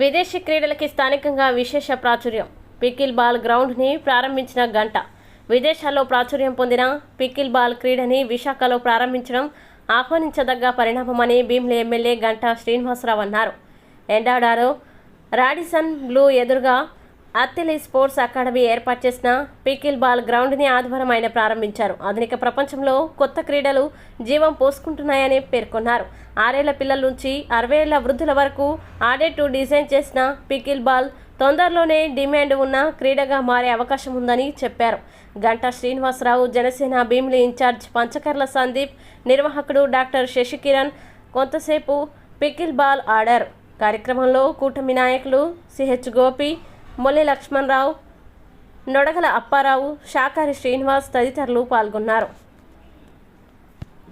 విదేశీ క్రీడలకి స్థానికంగా విశేష ప్రాచుర్యం. పికిల్ బాల్ గ్రౌండ్ని ప్రారంభించిన గంట. విదేశాల్లో ప్రాచుర్యం పొందిన పికిల్ బాల్ క్రీడని విశాఖలో ప్రారంభించడం ఆహ్వానించదగ్గ పరిణామమని భీమ్లీ ఎమ్మెల్యే గంటా శ్రీనివాసరావు అన్నారు. ఎండాడారో రాడిసన్ బ్లూ ఎదురుగా అత్తిలి స్పోర్ట్స్ అకాడమీ ఏర్పాటు చేసిన పికిల్ బాల్ గ్రౌండ్ని ఆదివారం ఆయన ప్రారంభించారు. ఆధునిక ప్రపంచంలో కొత్త క్రీడలు జీవం పోసుకుంటున్నాయని పేర్కొన్నారు. ఆరేళ్ళ పిల్లల నుంచి అరవై ఏళ్ళ వృద్ధుల వరకు ఆడేట్టు డిజైన్ చేసిన పికిల్ బాల్ తొందరలోనే డిమాండ్ ఉన్న క్రీడగా మారే అవకాశం ఉందని చెప్పారు. గంటా శ్రీనివాసరావు జనసేన భీమిలి ఇన్ఛార్జ్ పంచకర్ల సందీప్ నిర్వాహకుడు డాక్టర్ శశికిరణ్ కొంతసేపు పికిల్ బాల్ ఆడారు. కార్యక్రమంలో కూటమి నాయకులు సిహెచ్ గోపి మొల్లి లక్ష్మణరావు నొడగల అప్పారావు శాకారి శ్రీనివాస్ తదితరులు పాల్గొన్నారు.